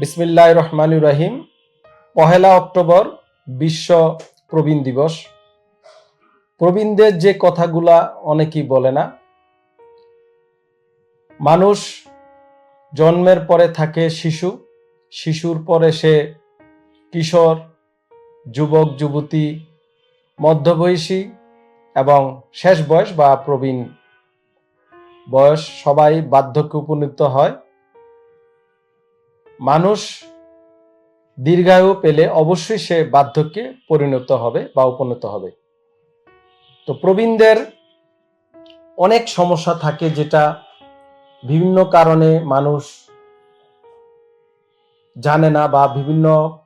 বিসমিল্লাহ রহমান রাহিম। পহেলা অক্টোবর বিশ্ব প্রবীণ দিবস। প্রবীণদের যে কথাগুলা অনেকেই বলে না। মানুষ জন্মের পরে থাকে শিশু। শিশুর পরে সে কিশোর, যুবক, যুবতী, মধ্যবয়সী এবং শেষ বয়স বা প্রবীণ। বয়স সবাই বার্ধক্যে উপনীত হয়। মানুষ দীর্ঘায়ু পেলে অবশ্যই সে বার্ধক্যে পরিণত হবে বা উপনীত হবে। তো প্রবীণদের অনেক সমস্যা থাকে যেটা বিভিন্ন কারণে মানুষ জানে না বা বিভিন্ন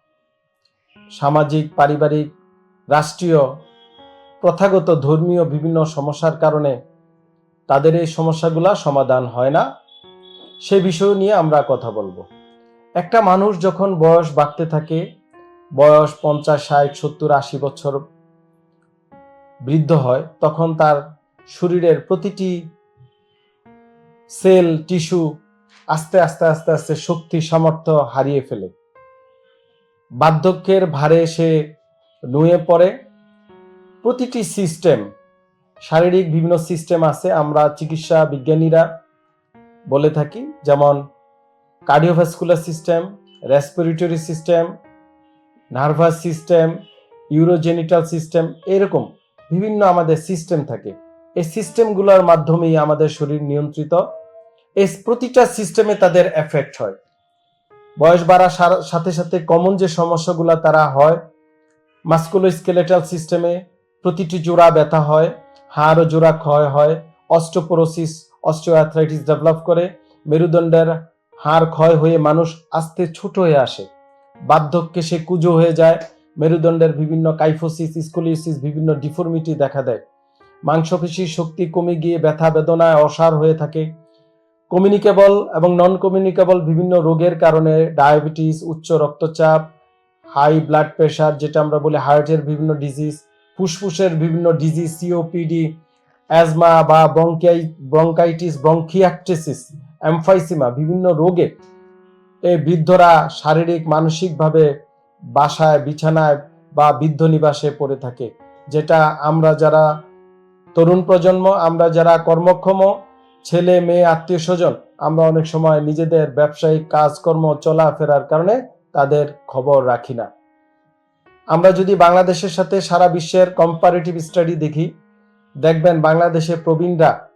সামাজিক, পারিবারিক, রাষ্ট্রীয়, প্রথাগত, ধর্মীয় বিভিন্ন সমস্যার কারণে তাদের এই সমস্যাগুলা সমাধান হয় না। সে বিষয় নিয়ে আমরা কথা বলব। একটা মানুষ যখন বয়স বাড়তে থাকে, বয়স পঞ্চাশ, ষাট, সত্তর, আশি বছর বৃদ্ধ হয়, তখন তার শরীরের প্রতিটি সেল, টিস্যু আস্তে আস্তে আস্তে আস্তে শক্তি, সামর্থ্য হারিয়ে ফেলে। বার্ধক্যের ভারে সে নুয়ে পড়ে। প্রতিটি সিস্টেম, শারীরিক বিভিন্ন সিস্টেম আছে, আমরা চিকিৎসা বিজ্ঞানীরা বলে থাকি, যেমন cardiovascular system respiratory system nervous system urogenital system এরকম বিভিন্ন আমাদের সিস্টেম থাকে। এই সিস্টেমগুলোর মাধ্যমেই আমাদের শরীর নিয়ন্ত্রিত। এই প্রতিটা সিস্টেমে তাদের এফেক্ট হয়। বয়স বাড়ার সাথে সাথে কমন যে সমস্যাগুলো তারা হয় মাস্কুলো স্কেলেটাল সিস্টেমে প্রতিটি জোড়া ব্যথা হয়, হাড় ও জোড়া ক্ষয় হয় অস্টোপোরোসিস অস্টিওআর্থ্রাইটিস ডেভেলপ করে, মেরুদণ্ডের হাড় ক্ষয় হয়ে মানুষ আস্তে ছোট হয়ে আসে। বার্ধক্যে সে কুজো হয়ে যায়। মেরুদণ্ডের বিভিন্ন কাইফোসিস, স্কোলিওসিস, বিভিন্ন ডিফর্মিটি দেখা দেয়। মাংসপেশির শক্তি কমে গিয়ে ব্যথা, বেদনায় অসার হয়ে থাকে। কমিউনিকেবল এবং নন কমিউনিকেবল বিভিন্ন রোগের কারণে ডায়াবেটিস, উচ্চ রক্তচাপ, হাই ব্লাড প্রেশার, যেটা আমরা বলি হার্টের বিভিন্ন ডিজিজ, ফুসফুসের বিভিন্ন ডিজিজ, সিওপিডি অ্যাজমা বা ব্রঙ্কাই, ব্রঙ্কাইটিস, ব্রঙ্কিয়াক্টিসিস, এমফাইসিমা বিভিন্ন রোগে এই বৃদ্ধরা শারীরিক, মানসিকভাবে বাসায়, বিছানায় বা বৃদ্ধ নিবাসে পড়ে থাকে। যেটা আমরা যারা তরুণ প্রজন্ম, আমরা যারা কর্মক্ষম ছেলে, মেয়ে, আত্মীয় স্বজন, আমরা অনেক সময় নিজেদের ব্যবসায়িক কাজকর্ম, চলাফেরার কারণে তাদের খবর রাখি না। আমরা যদি বাংলাদেশের সাথে সারা বিশ্বের কম্পারেটিভ স্টাডি দেখি দেখবেন বাংলাদেশে প্রবীণরা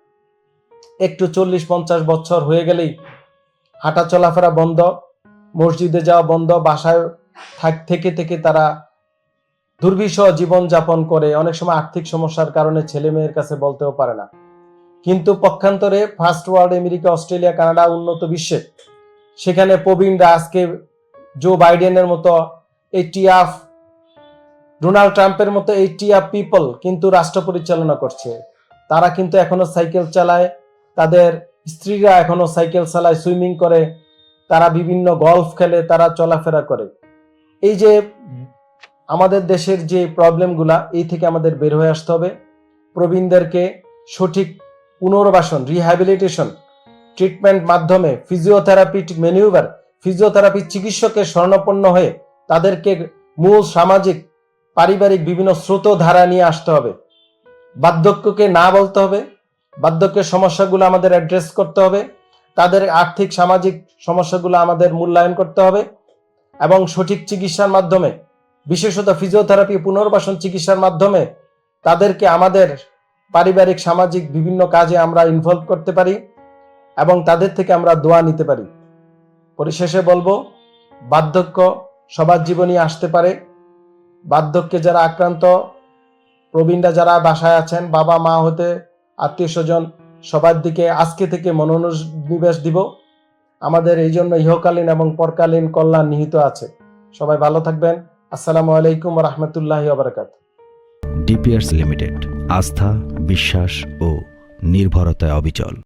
একটু চল্লিশ পঞ্চাশ বছর হয়ে গেলেই হাঁটা চলাফেরা বন্ধ, মসজিদে যাওয়া বন্ধ, বাসায় থাক, থেকে থেকে তারা দুর্বিষহ জীবন যাপন করে। অনেক সময় আর্থিক সমস্যার কারণে ছেলে মেয়ের কাছে বলতেও পারে না। কিন্তু পক্ষান্তরে first world, America, Australia, Canada উন্নত বিশ্বে, সেখানে প্রবীণরা আজকে জো বাইডেনের মতো এইটি অফ ডোনাল্ড ট্রাম্পের মতো এইটি অফ পিপল কিন্তু রাষ্ট্র পরিচালনা করছে। তারা কিন্তু এখনও সাইকেল চালায়, তাদের স্ত্রীরা এখনও সাইকেল চালায়, সুইমিং করে, তারা বিভিন্ন গলফ খেলে, তারা চলাফেরা করে। এই যে আমাদের দেশের যে প্রবলেমগুলা, এই থেকে আমাদের বের হয়ে আসতে হবে। প্রবীণদেরকে সঠিক পুনর্বাসন রিহ্যাবিলিটেশন ট্রিটমেন্ট মাধ্যমে ফিজিওথেরাপি ম্যানিউভার ফিজিওথেরাপি চিকিৎসকের স্বর্ণপন্ন হয়ে তাদেরকে মূল সামাজিক পারিবারিক বিভিন্ন স্রোত ধারা নিয়ে আসতে হবে। বার্ধক্যকে না বলতে হবে। বার্ধক্যের সমস্যাগুলো আমাদের অ্যাড্রেস করতে হবে। তাদের আর্থিক, সামাজিক সমস্যাগুলো আমাদের মূল্যায়ন করতে হবে এবং সঠিক চিকিৎসার মাধ্যমে, বিশেষত ফিজিওথেরাপি পুনর্বাসন চিকিৎসার মাধ্যমে তাদেরকে আমাদের পারিবারিক, সামাজিক বিভিন্ন কাজে আমরা ইনভলভ করতে পারি এবং তাদের থেকে আমরা দোয়া নিতে পারি। পরিশেষে বলব, বার্ধক্য সবার জীবনই আসতে পারে। বার্ধক্যে যারা আক্রান্ত, প্রবীণরা যারা বাসায় আছেন, বাবা, মা হতে আত্মীয় স্বজন, সবার দিকে আজকে থেকে মনোনিবেশ দিব। আমাদের এই জন্য ইহকালীন এবং পরকালীন কল্যাণ নিহিত আছে। সবাই ভালো থাকবেন। আসসালামু আলাইকুম রহমতুল্লাহ বারকাত। ডিপিয়ার্স লিমিটেড, আস্থা, বিশ্বাস ও নির্ভরতায় অবিচল।